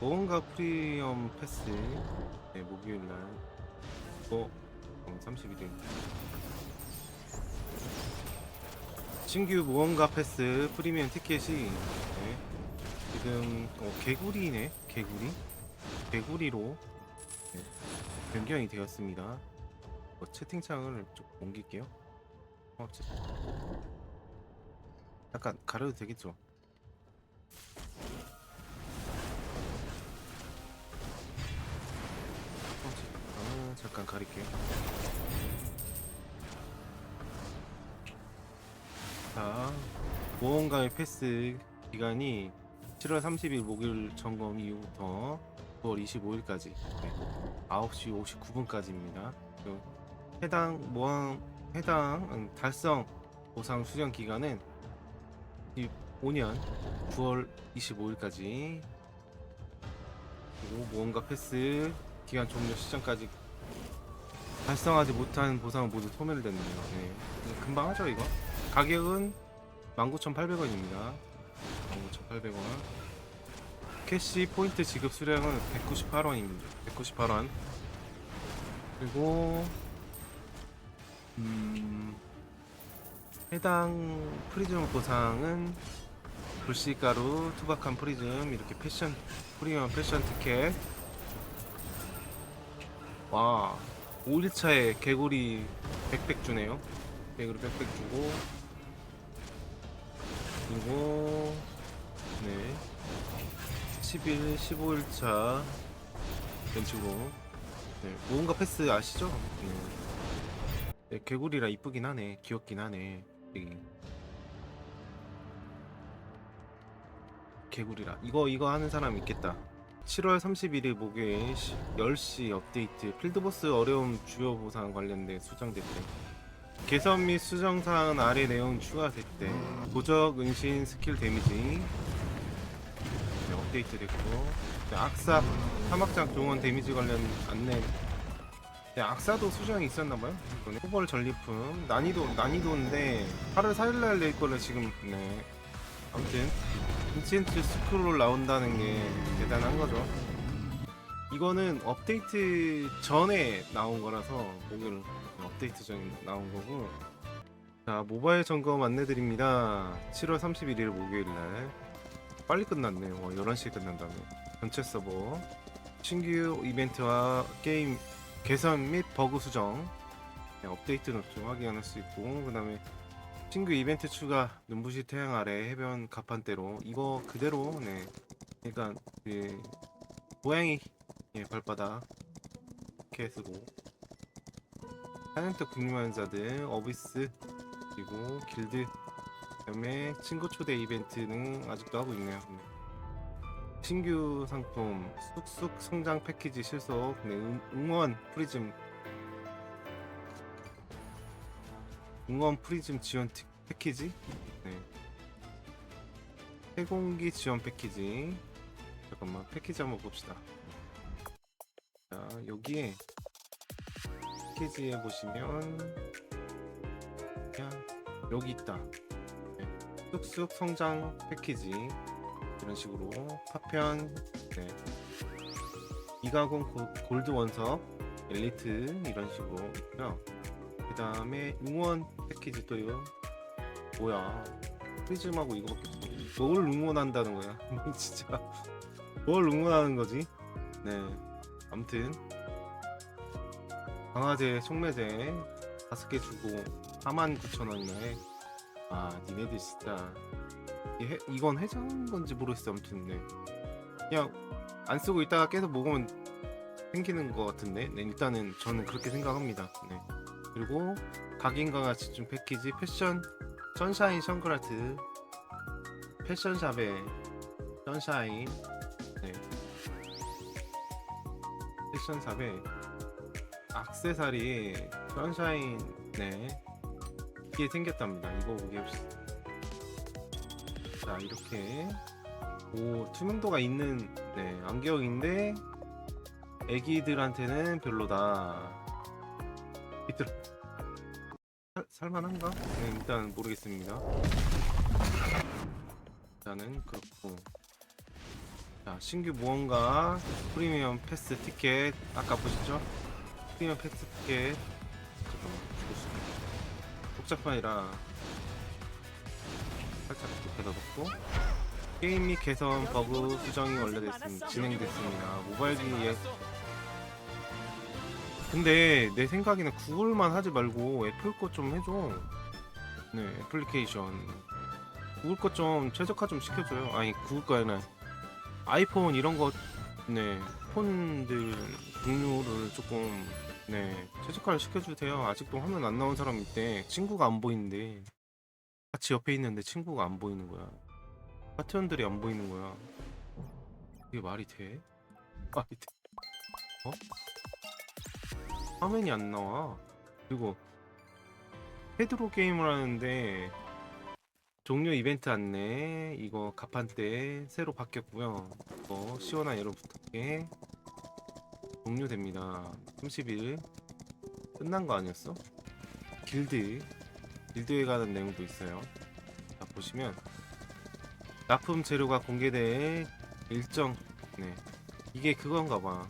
보험가 프리미엄 패스. 네, 목요일날. 어? 31일 신규 모험가 패스 프리미엄 티켓이. 네, 지금 어, 개구리네. 개구리? 개구리로. 네, 변경이 되었습니다. 어, 채팅창을 좀 옮길게요. 어, 채... 약간 가려도 되겠죠 잠깐, 가릴게요. 자, 보험가의 패스 기간이 7월 30일 목요일 점검 이후부터 9월 25일까지 네, 9시 59분까지입니다. 해당 모항 해당 음, 달성 보상 수령 기간은 5년 9월 25일까지 그리고 모험가 패스 기간 종료 시점까지 달성하지 못한 보상은 모두 소멸됐네요. 네. 이거 금방 하죠 이거. 가격은 19,800원입니다. 19,800원. 캐시 포인트 지급 수량은 198원입니다. 198원. 그리고 음, 해당 프리즘 보상은 불씨가루, 투박한 프리즘, 이렇게 패션 프리미엄 패션 티켓 와 5일차에 개구리 백백 주네요. 개구리 백백 주고 그리고 네. 10일 15일차 이런 식으로 네, 모험가 패스 아시죠? 네. 네, 개구리라 이쁘긴 하네. 귀엽긴 하네. 되게 개구리라. 이거 이거 하는 사람 있겠다 7월 31일 목요일 10시 업데이트. 필드보스 어려움 주요 보상 관련된 수정됐대. 개선 및 수정 사항 아래 내용 추가됐대. 도적 은신 스킬 데미지. 네, 업데이트 됐고. 네, 악사 사막장 종원 데미지 관련 안내. 네, 악사도 수정이 있었나봐요. 이거는 후벌 전리품. 난이도 난이도인데 8월 4일날 낼 거를 지금. 네. 아무튼 인챈트 스크롤 나온다는 게 대단한 거죠. 이거는 업데이트 전에 나온 거라서 목요일 업데이트 전에 나온 거고. 자 모바일 점검 안내드립니다. 7월 31일 목요일 날 빨리 끝났네요. 어, 11시에 끝난다네. 전체 서버 신규 이벤트와 게임 개선 및 버그 수정 네, 업데이트는 좀 확인할 수 있고 그 다음에 신규 이벤트 추가 눈부시 태양 아래 해변 가판대로 이거 그대로 네 그러니까 그 고양이 예, 발바닥 이렇게 쓰고 사냥터 국립만자들 어비스 그리고 길드 그다음에 친구 초대 이벤트는 아직도 하고 있네요 네. 신규 상품 쑥쑥 성장 패키지 실속 네, 응- 응원 프리즘 응원 프리즘 지원 티- 패키지 네. 해공기 지원 패키지 잠깐만 패키지 한번 봅시다. 자 여기에 패키지에 보시면 그냥 여기 있다. 네. 쑥쑥 성장 패키지. 이런 식으로 파편. 네. 이가공 고- 골드 원석 엘리트 이런 식으로 있고요. 그 다음에 응원 패키지 또요 뭐야? 프리즘하고 이거밖에 없어. 뭘 응원한다는 거야? 진짜 뭘 응원하는 거지? 네. 아무튼. 강화제 속매제 다섯 개 주고 49,000원이네. 아 니네들 진짜. 이 해, 이건 해장 건지 모르겠어. 아무튼 네. 그냥 안 쓰고 있다가 계속 먹으면 생기는 것 같은데? 네, 일단은 저는 그렇게 생각합니다. 네. 그리고 각인강화 집중 패키지 패션 선샤인 선글라스. 패션샵의 선샤인 패션샵에 악세사리 선샤인 네 이게 생겼답니다. 이거 보기 봅시다. 자 이렇게. 오 투명도가 있는 네 안경인데 애기들한테는 별로다. 이들 살, 살만한가? 네, 일단 모르겠습니다. 일단은 그렇고 자 신규 무언가 프리미엄 패스 티켓. 아까 보셨죠? 프리미엄 패스 티켓. 잠깐만 있네 복잡판이라 살짝 높여다 놓고. 게임 및 개선 버그 수정이 완료됐습니다. 진행됐습니다. 모바일기에 근데 내 생각에는 구글만 하지 말고 애플 거 좀 해줘. 네 애플리케이션. 구글 거 좀 최적화 좀 시켜줘요. 아니 구글 거 아니라 아이폰 이런 거, 네, 폰들 종류를 조금, 네, 최적화를 시켜주세요. 아직도 화면 안 나온 사람 있대. 친구가 안 보이는데, 같이 옆에 있는데 친구가 안 보이는 거야. 파트원들이 안 보이는 거야. 이게 말이 돼? 말이 돼? 어? 화면이 안 나와. 그리고, 헤드로 게임을 하는데, 종료 이벤트 안내 이거 가판대 새로 바뀌었고요. 이거 시원한 여러분께 종료됩니다. 30일 끝난 거 아니었어? 길드 길드에 관한 내용도 있어요. 자 보시면 납품 재료가 공개될 일정 네 이게 그건가 봐.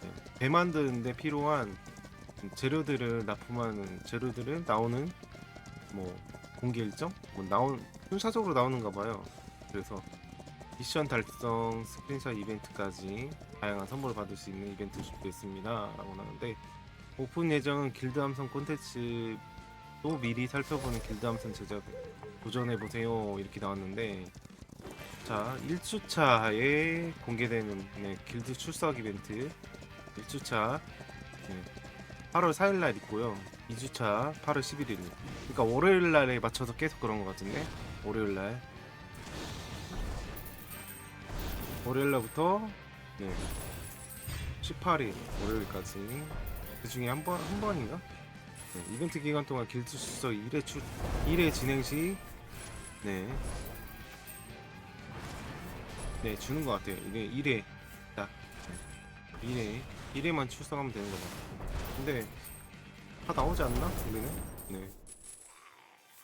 네, 배 만드는데 필요한 재료들을 납품하는 재료들을 나오는 뭐 공개 일정? 뭐 나온 순차적으로 나오는가 봐요. 그래서 미션 달성 스크린샷 이벤트까지 다양한 선물을 받을 수 있는 이벤트 준비했습니다. 라고 나오는데 오픈 예정은 길드 함성 콘텐츠도 미리 살펴보는 길드 함성 제작 도전해보세요. 이렇게 나왔는데 자 1주차에 공개되는 네, 길드 출석 이벤트 1주차 네, 8월 4일날 있고요. 2주차 8월 11일. 그러니까 월요일 날에 맞춰서 계속 그런 것 같은데. 월요일 날. 월요일 날부터 네. 18일 월요일까지 그 중에 한 번 한 번인가? 네, 이벤트 기간 동안 길드 수서 1회 출 1회 진행 시 네. 네, 주는 것 같아요. 이게 1회 딱 1회 1회만 출석하면 되는 거다. 근데 다 나오지 않나? 우리는? 네.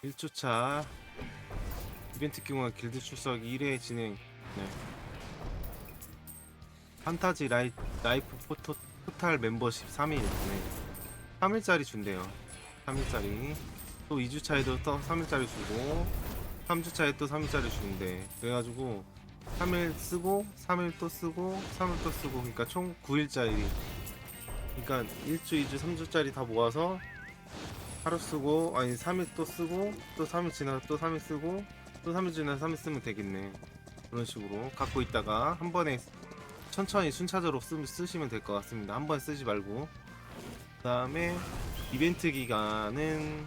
1주차 이벤트 경우와 길드 출석 1회 진행 네. 판타지 라이, 라이프 포토, 포탈 멤버십 3일 네. 3일짜리 준대요 3일짜리 또 2주차에도 또 3일짜리 주고 3주차에 또 3일짜리 주는데 그래가지고 3일 쓰고 3일 또 쓰고 3일 또 쓰고 그러니까 총 9일짜리 그러니까 1주, 2주, 3주짜리 다 모아서 하루 쓰고 아니 3일 또 쓰고 또 3일 지나서 또 3일 쓰고 또 3일 지나서 3일 쓰면 되겠네. 그런 식으로 갖고 있다가 한 번에 천천히 순차적으로 쓰, 쓰시면 될 것 같습니다. 한 번 쓰지 말고. 그 다음에 이벤트 기간은 네.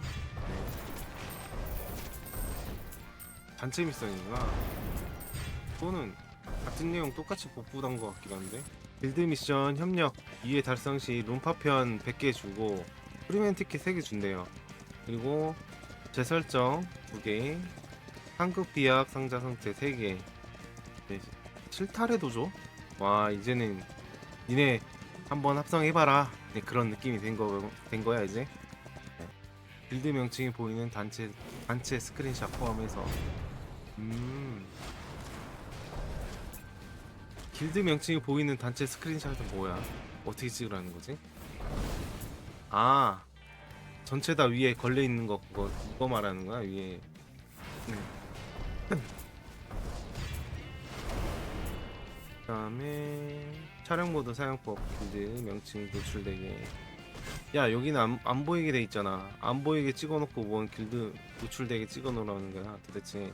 단체 미션이구나. 그거는 같은 내용 똑같이 복구한 것 같기도 한데 빌드 미션 협력 2회 달성 시 룸파편 100개 주고 프리맨 티켓 3개 준대요. 그리고 재설정 2개, 한국 비약 상자 상태 3개. 네, 실타래도 줘? 와 이제는 니네 한번 합성해봐라. 네, 그런 느낌이 된, 거, 된 거야 이제. 네. 빌드 명칭이 보이는 단체 단체 스크린샷 포함해서. 음. 길드 명칭이 보이는 단체 스크린샷은 뭐야? 어떻게 찍으라는 거지? 아 전체 다 위에 걸려 있는 거 그거 그거 말하는 거야 위에. 네. 그다음에 촬영 모드 사용법 길드 명칭 노출되게. 야 여기는 안, 안 보이게 돼 있잖아. 안 보이게 찍어놓고 뭔 길드 노출되게 찍어놓으라는 거야 도대체.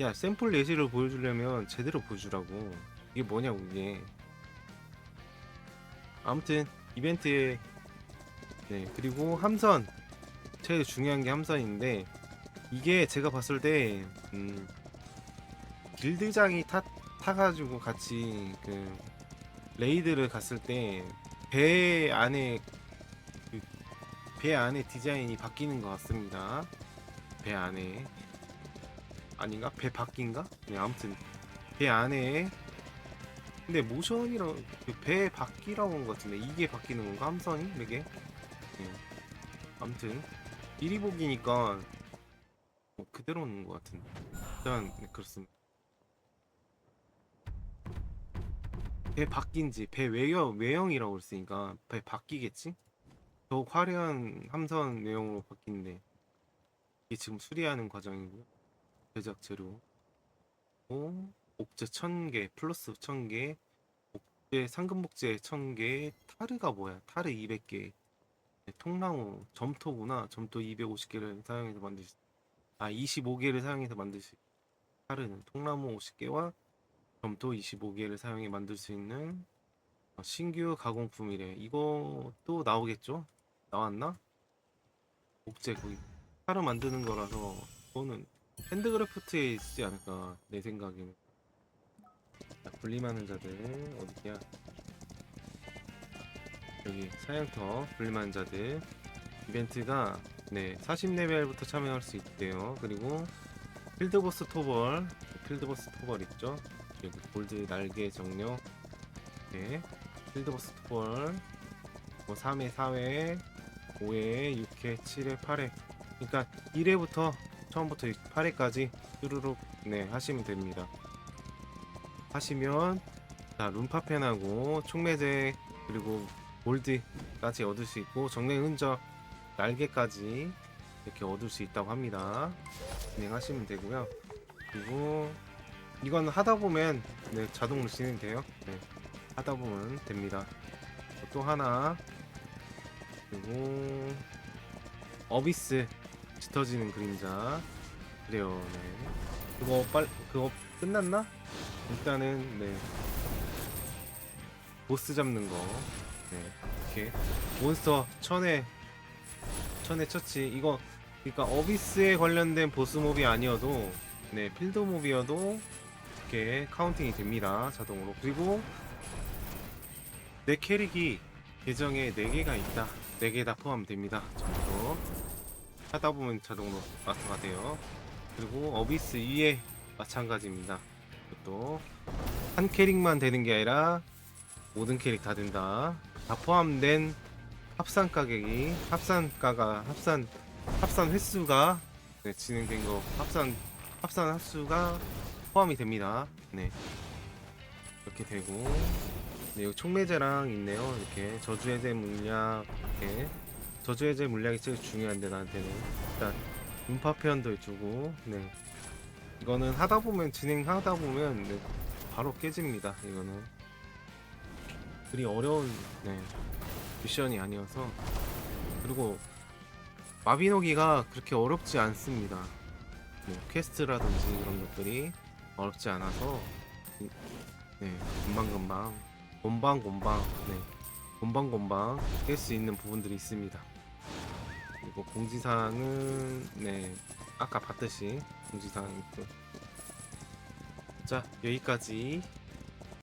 야 샘플 예시를 보여주려면 제대로 보여주라고. 이게 뭐냐고 이게. 아무튼 이벤트에 네 그리고 함선 제일 중요한 게 함선인데 이게 제가 봤을 때 음, 길드장이 타 타가지고 같이 그 레이드를 갔을 때 배 안에 그 배 안에 디자인이 바뀌는 것 같습니다. 배 안에 아닌가? 배 바뀐가? 네 아무튼 배 안에 근데 모션이랑 그배 바뀌라고 한 것 같은데 이게 바뀌는 건가? 함선이? 이게? 네. 아무튼 1위 보기니까 뭐 그대로 오는 것 같은데 일단 네, 그렇습니다 배 바뀐지 배 외형 외형이라고 했으니까 배 바뀌겠지? 더욱 화려한 함선 외형으로 바뀐데 이게 지금 수리하는 과정이고요. 제작 재료. 오, 옥제 1000개 플러스 1000개 옥제 상금 목재 1000개 타르가 뭐야? 타르 200개 네, 통나무 점토구나 점토 250개를 사용해서 만들 수 아, 25개를 사용해서 만들 수 타르는 통나무 50개와 점토 25개를 사용해 만들 수 있는 어, 신규 가공품이래. 이것도 나오겠죠? 나왔나? 목재 거기 타르 만드는 거라서 그거는 핸드크래프트에 있지 않을까 내 생각에는. 자, 분리하는 자들 어디야? 여기 사양터 분리하는 자들 이벤트가 네 40레벨부터 참여할 수 있대요. 그리고 필드보스 토벌 필드보스 토벌 있죠? 여기 골드 날개 정령 네 필드보스 토벌 뭐 3회 4회 5회 6회 7회 8회 그러니까 1회부터 처음부터 8회까지 쭈루룩 네 하시면 됩니다 하시면 자 룸파펜하고 촉매제 그리고 골드까지 얻을 수 있고 정령 흔적 날개까지 이렇게 얻을 수 있다고 합니다 진행하시면 되고요 그리고 이건 하다 보면 네, 자동으로 진행돼요. 네, 하다 보면 됩니다. 또 하나 그리고 어비스 짙어지는 그림자 그래요. 네. 그거 빨 그거 끝났나? 일단은 네. 보스 잡는 거. 네, 이렇게. 몬스터 천에 천에 처치. 이거 그러니까 어비스에 관련된 보스 몹이 아니어도 네 필드 몹이어도 이렇게 카운팅이 됩니다 자동으로. 그리고 내 캐릭이 계정에 4개가 있다. 4개 다 포함됩니다 전부. 하다 보면 자동으로 마스터가 돼요. 그리고 어비스 2에 마찬가지입니다 이것도 한 캐릭만 되는 게 아니라 모든 캐릭 다 된다 다 포함된 합산 가격이 합산가가 합산 합산 횟수가 네, 진행된 거 합산 합산 횟수가 포함이 됩니다. 네. 이렇게 되고 네, 여기 촉매제랑 있네요. 이렇게 저주해제 물약 이렇게 저주해제 물약이 제일 중요한데 나한테는 일단 음파 표현도 해주고 네. 이거는 하다 보면 진행하다 보면 네, 바로 깨집니다. 이거는 그리 어려운 네, 미션이 아니어서 그리고 마비노기가 그렇게 어렵지 않습니다. 뭐 퀘스트라든지 이런 것들이 어렵지 않아서 네 금방금방 곰방곰방 네 곰방곰방 깰 수 있는 부분들이 있습니다. 그리고 공지사항은 네 아까 봤듯이 공지사항 있고. 자 여기까지